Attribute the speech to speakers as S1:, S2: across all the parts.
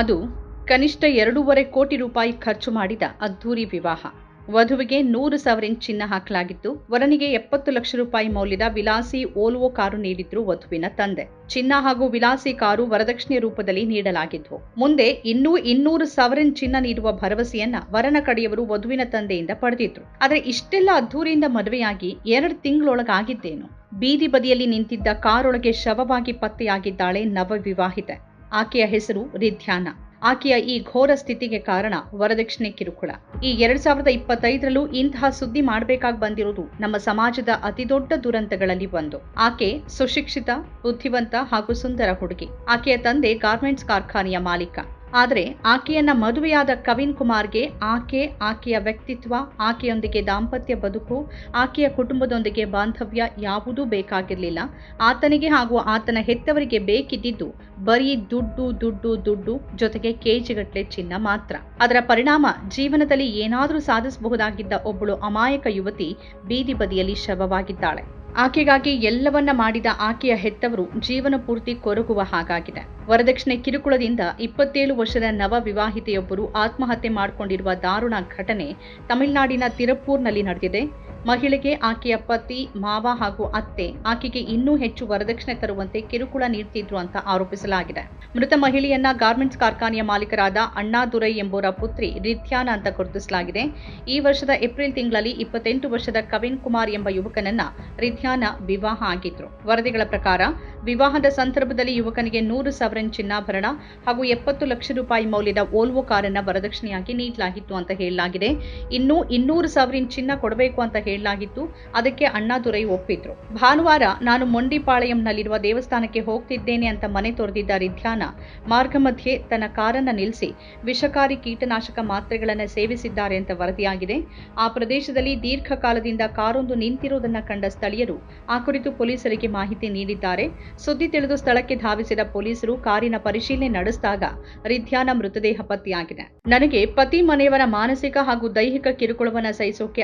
S1: ಅದು ಕನಿಷ್ಠ ಎರಡೂವರೆ ಕೋಟಿ ರೂಪಾಯಿ ಖರ್ಚು ಮಾಡಿದ ಅದ್ಧೂರಿ ವಿವಾಹ. ವಧುವಿಗೆ ನೂರು ಸಾವಿರ ಚಿನ್ನ ಹಾಕಲಾಗಿತ್ತು. ವರನಿಗೆ ಎಪ್ಪತ್ತು ಲಕ್ಷ ರೂಪಾಯಿ ಮೌಲ್ಯದ ವಿಲಾಸಿ ಓಲ್ವೋ ಕಾರು ನೀಡಿದ್ರು ವಧುವಿನ ತಂದೆ. ಚಿನ್ನ ಹಾಗೂ ವಿಲಾಸಿ ಕಾರು ವರದಕ್ಷಿಣೆ ರೂಪದಲ್ಲಿ ನೀಡಲಾಗಿದ್ವು ಮುಂದೆ ಇನ್ನೂ ಇನ್ನೂರು ಸಾವಿರ ಚಿನ್ನ ನೀಡುವ ಭರವಸೆಯನ್ನ ವರನ ಕಡೆಯವರು ವಧುವಿನ ತಂದೆಯಿಂದ ಪಡೆದಿದ್ರು. ಆದರೆ ಇಷ್ಟೆಲ್ಲ ಅದ್ಧೂರಿಯಿಂದ ಮದುವೆಯಾಗಿ ಎರಡು ತಿಂಗಳೊಳಗಾಗಿದ್ದೇನು? ಬೀದಿ ಬದಿಯಲ್ಲಿ ನಿಂತಿದ್ದ ಕಾರೊಳಗೆ ಶವವಾಗಿ ಪತ್ತೆಯಾಗಿದ್ದಾಳೆ ನವವಿವಾಹಿತೆ. ಆಕೆಯ ಹೆಸರು ರಿಧ್ಯಾನ ಆಕೆಯ ಈ ಘೋರ ಸ್ಥಿತಿಗೆ ಕಾರಣ ವರದಕ್ಷಿಣೆ ಕಿರುಕುಳ. ಈ ಎರಡ್ ಸಾವಿರದ ಇಪ್ಪತ್ತೈದರಲ್ಲೂ ಇಂತಹ ಸುದ್ದಿ ಮಾಡಬೇಕಾಗಿ ಬಂದಿರುವುದು ನಮ್ಮ ಸಮಾಜದ ಅತಿದೊಡ್ಡ ದುರಂತಗಳಲ್ಲಿ ಒಂದು. ಆಕೆ ಸುಶಿಕ್ಷಿತ, ಬುದ್ಧಿವಂತ ಹಾಗೂ ಸುಂದರ ಹುಡುಗಿ. ಆಕೆಯ ತಂದೆ ಗಾರ್ಮೆಂಟ್ಸ್ ಕಾರ್ಖಾನೆಯ ಮಾಲೀಕ. ಆದರೆ ಆಕೆಯನ್ನ ಮದುವೆಯಾದ ಕವಿನ್ ಕುಮಾರ್ಗೆ ಆಕೆ, ಆಕೆಯ ವ್ಯಕ್ತಿತ್ವ, ಆಕೆಯೊಂದಿಗೆ ದಾಂಪತ್ಯ ಬದುಕು, ಆಕೆಯ ಕುಟುಂಬದೊಂದಿಗೆ ಬಾಂಧವ್ಯ ಯಾವುದೂ ಬೇಕಾಗಿರಲಿಲ್ಲ. ಆತನಿಗೆ ಹಾಗೂ ಆತನ ಹೆತ್ತವರಿಗೆ ಬೇಕಿದ್ದಿದ್ದು ಬರೀ ದುಡ್ಡು ದುಡ್ಡು ದುಡ್ಡು ಜೊತೆಗೆ ಕೇಜಿಗಟ್ಟಲೆ ಚಿನ್ನ ಮಾತ್ರ. ಅದರ ಪರಿಣಾಮ ಜೀವನದಲ್ಲಿ ಏನಾದರೂ ಸಾಧಿಸಬಹುದಾಗಿದ್ದ ಒಬ್ಬಳು ಅಮಾಯಕ ಯುವತಿ ಬೀದಿ ಬದಿಯಲ್ಲಿ ಶವವಾಗಿದ್ದಾಳೆ. ಆಕೆಗಾಗಿ ಎಲ್ಲವನ್ನ ಮಾಡಿದ ಆಕೆಯ ಹೆತ್ತವರು ಜೀವನ ಪೂರ್ತಿ ಕೊರಗುವ ಹಾಗಾಗಿದೆ. ವರದಕ್ಷಿಣೆ ಕಿರುಕುಳದಿಂದ ಇಪ್ಪತ್ತೇಳು ವರ್ಷದ ನವ ವಿವಾಹಿತೆಯೊಬ್ಬರು ಆತ್ಮಹತ್ಯೆ ಮಾಡಿಕೊಂಡಿರುವ ದಾರುಣ ಘಟನೆ ತಮಿಳುನಾಡಿನ ತಿರುಪೂರ್ನಲ್ಲಿ ನಡೆದಿದೆ. ಮಹಿಳೆಗೆ ಆಕೆಯ ಪತಿ, ಮಾವ ಹಾಗೂ ಅತ್ತೆ, ಆಕೆಗೆ ಇನ್ನೂ ಹೆಚ್ಚು ವರದಕ್ಷಿಣೆ ತರುವಂತೆ ಕಿರುಕುಳ ನೀಡ್ತಿದ್ರು ಅಂತ ಆರೋಪಿಸಲಾಗಿದೆ. ಮೃತ ಮಹಿಳೆಯನ್ನ ಗಾರ್ಮೆಂಟ್ಸ್ ಕಾರ್ಖಾನೆಯ ಮಾಲೀಕರಾದ ಅಣ್ಣಾದುರೈ ಎಂಬುವರ ಪುತ್ರಿ ರಿಧ್ಯಾನ ಅಂತ ಗುರುತಿಸಲಾಗಿದೆ. ಈ ವರ್ಷದ ಏಪ್ರಿಲ್ ತಿಂಗಳಲ್ಲಿ ಇಪ್ಪತ್ತೆಂಟು ವರ್ಷದ ಕವಿನ್ ಕುಮಾರ್ ಎಂಬ ಯುವಕನನ್ನ ರಿಧ್ಯಾನ ವಿವಾಹ ಆಗಿದ್ರು. ವರದಿಗಳ ಪ್ರಕಾರ, ವಿವಾಹದ ಸಂದರ್ಭದಲ್ಲಿ ಯುವಕನಿಗೆ ನೂರು ಸಾವಿರ ಚಿನ್ನಾಭರಣ ಹಾಗೂ ಎಪ್ಪತ್ತು ಲಕ್ಷ ರೂಪಾಯಿ ಮೌಲ್ಯದ ಓಲ್ವೋ ಕಾರನ್ನ ವರದಕ್ಷಿಣೆಯಾಗಿ ನೀಡಲಾಗಿತ್ತು ಅಂತ ಹೇಳಲಾಗಿದೆ. ಇನ್ನು ಇನ್ನೂರು ಸಾವಿರ ಚಿನ್ನ ಕೊಡಬೇಕು ಅಂತ ಹೇಳಲಾಗಿತ್ತು. ಅದಕ್ಕೆ ಅಣ್ಣಾದುರೈ ಒಪ್ಪಿದ್ರು. ಭಾನುವಾರ ನಾನು ಮೊಂಡಿಪಾಳಯಂನಲ್ಲಿರುವ ದೇವಸ್ಥಾನಕ್ಕೆ ಹೋಗ್ತಿದ್ದೇನೆ ಅಂತ ಮನೆ ತೊರೆದಿದ್ದ ರಿಧ್ಯಾನ ಮಾರ್ಗ ಮಧ್ಯೆ ತನ್ನ ಕಾರನ್ನ ನಿಲ್ಲಿಸಿ ವಿಷಕಾರಿ ಕೀಟನಾಶಕ ಮಾತ್ರೆಗಳನ್ನು ಸೇವಿಸಿದ್ದಾರೆ ಅಂತ ವರದಿಯಾಗಿದೆ. ಆ ಪ್ರದೇಶದಲ್ಲಿ ದೀರ್ಘಕಾಲದಿಂದ ಕಾರೊಂದು ನಿಂತಿರುವುದನ್ನ ಕಂಡ ಸ್ಥಳೀಯರು ಆ ಕುರಿತು ಪೊಲೀಸರಿಗೆ ಮಾಹಿತಿ ನೀಡಿದ್ದಾರೆ. ಸುದ್ದಿ ತಿಳಿದು ಸ್ಥಳಕ್ಕೆ ಧಾವಿಸಿದ ಪೊಲೀಸರು ಕಾರಿನ ಪರಿಶೀಲನೆ ನಡೆಸಿದಾಗ ರಿಧ್ಯಾನ ಮೃತದೇಹ ಪತ್ತೆಯಾಗಿದೆ. ನನಗೆ ಪತಿ ಮನೆಯವರ ಮಾನಸಿಕ ಹಾಗೂ ದೈಹಿಕ ಕಿರುಕುಳವನ್ನ ಸಹಿಸೋಕೆ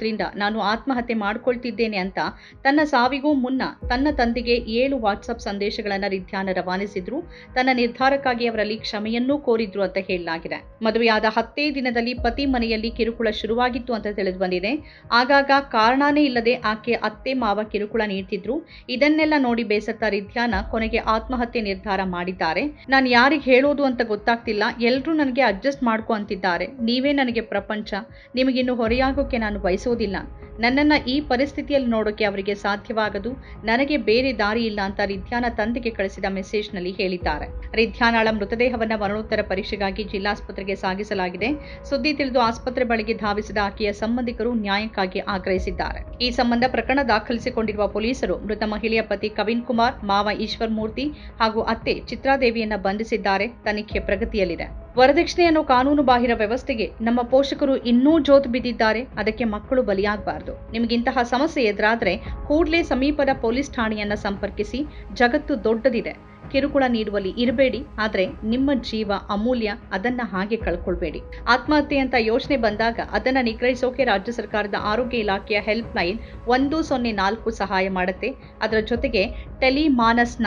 S1: ಅಸಾಧ್ಯವಾಗಿರೋದ್ರಿಂದ ನಾನು ಆತ್ಮಹತ್ಯೆ ಮಾಡ್ಕೊಳ್ತಿದ್ದೇನೆ ಅಂತ ತನ್ನ ಸಾವಿಗೂ ಮುನ್ನ ತನ್ನ ತಂದೆಗೆ ಏಳು ವಾಟ್ಸಪ್ ಸಂದೇಶಗಳನ್ನ ರಿಧ್ಯಾನ ರವಾನಿಸಿದ್ರು. ತನ್ನ ನಿರ್ಧಾರಕ್ಕಾಗಿ ಅವರಲ್ಲಿ ಕ್ಷಮೆಯನ್ನೂ ಕೋರಿದ್ರು ಅಂತ ಹೇಳಲಾಗಿದೆ. ಮದುವೆಯಾದ ಹತ್ತೇ ದಿನದಲ್ಲಿ ಪತಿ ಮನೆಯಲ್ಲಿ ಕಿರುಕುಳ ಶುರುವಾಗಿತ್ತು ಅಂತ ತಿಳಿದು ಬಂದಿದೆ ಆಗಾಗ ಕಾರಣನೇ ಇಲ್ಲದೆ ಆಕೆ ಅತ್ತೆ ಮಾವ ಕಿರುಕುಳ ನೀಡ್ತಿದ್ರು. ಇದನ್ನೆಲ್ಲ ನೋಡಿ ಬೇಸತ್ತ ರಿಧ್ಯಾನ ಕೊನೆಗೆ ಆತ್ಮಹತ್ಯೆ ನಿರ್ಧಾರ ಮಾಡಿದ್ದಾರೆ. ನಾನು ಯಾರಿಗೆ ಹೇಳೋದು ಅಂತ ಗೊತ್ತಾಗ್ತಿಲ್ಲ. ಎಲ್ಲರೂ ನನಗೆ ಅಡ್ಜಸ್ಟ್ ಮಾಡ್ಕೊ ಅಂತಿದ್ದಾರೆ. ನೀವೇ ನನಗೆ ಪ್ರಪಂಚ. ನಿಮಗಿನ್ನು ಹೊರೆಯಾಗೋಕೆ ನಾನು ಬಯಸೋದಿಲ್ಲ ನನ್ನನ್ನ ಈ ಪರಿಸ್ಥಿತಿಯಲ್ಲಿ ನೋಡೋಕೆ ಅವರಿಗೆ ಸಾಧ್ಯವಾಗದು. ನನಗೆ ಬೇರೆ ದಾರಿ ಇಲ್ಲ ಅಂತ ರಿಧ್ಯಾನ ತಂದೆಗೆ ಕಳಿಸಿದ ಮೆಸೇಜ್ನಲ್ಲಿ ಹೇಳಿದ್ದಾರೆ. ರಿಧ್ಯಾನಾಳ ಮೃತದೇಹವನ್ನ ಮರಣೋತ್ತರ ಪರೀಕ್ಷೆಗಾಗಿ ಜಿಲ್ಲಾಸ್ಪತ್ರೆಗೆ ಸಾಗಿಸಲಾಗಿದೆ. ಸುದ್ದಿ ತಿಳಿದು ಆಸ್ಪತ್ರೆ ಬಳಿಗೆ ಧಾವಿಸಿದ ಆಕೆಯ ಸಂಬಂಧಿಕರು ನ್ಯಾಯಕ್ಕಾಗಿ ಆಗ್ರಹಿಸಿದ್ದಾರೆ. ಈ ಸಂಬಂಧ ಪ್ರಕರಣ ದಾಖಲಿಸಿಕೊಂಡಿರುವ ಪೊಲೀಸರು ಮೃತ ಮಹಿಳೆಯ ಪತಿ ಕವಿನ್ ಕುಮಾರ್, ಮಾವ ಈಶ್ವರ್ ಮೂರ್ತಿ ಹಾಗೂ ಅತ್ತೆ ಚಿತ್ರಾದೇವಿಯನ್ನ ಬಂಧಿಸಿದ್ದಾರೆ. ತನಿಖೆ ಪ್ರಗತಿಯಲ್ಲಿದೆ. ವರದಕ್ಷಿಣೆ ಅನ್ನೋ ಕಾನೂನು ಬಾಹಿರ ವ್ಯವಸ್ಥೆಗೆ ನಮ್ಮ ಪೋಷಕರು ಇನ್ನೂ ಜೋತು ಬಿದ್ದಿದ್ದಾರೆ. ಅದಕ್ಕೆ ಮಕ್ಕಳು ಬಲಿಯಾಗಬಾರದು. ನಿಮಗಿಂತಹ ಸಮಸ್ಯೆ ಎದುರಾದರೆ ಕೂಡಲೇ ಸಮೀಪದ ಪೊಲೀಸ್ ಠಾಣೆಯನ್ನ ಸಂಪರ್ಕಿಸಿ. ಜಗತ್ತು ದೊಡ್ಡದಿದೆ. ಕಿರುಕುಳ ನೀಡುವಲ್ಲಿ ಇರಬೇಡಿ. ಆದರೆ ನಿಮ್ಮ ಜೀವ ಅಮೂಲ್ಯ. ಅದನ್ನ ಹಾಗೆ ಕಳ್ಕೊಳ್ಬೇಡಿ. ಆತ್ಮಹತ್ಯೆ ಅಂತ ಯೋಚನೆ ಬಂದಾಗ ಅದನ್ನ ನಿಗ್ರಹಿಸೋಕೆ ರಾಜ್ಯ ಸರ್ಕಾರದ ಆರೋಗ್ಯ ಇಲಾಖೆಯ ಹೆಲ್ಪ್ ಲೈನ್ ಒಂದು ಸೊನ್ನೆ ನಾಲ್ಕು ಸಹಾಯ ಮಾಡುತ್ತೆ. ಅದರ ಜೊತೆಗೆ ಟೆಲಿಮಾನಸ್ನ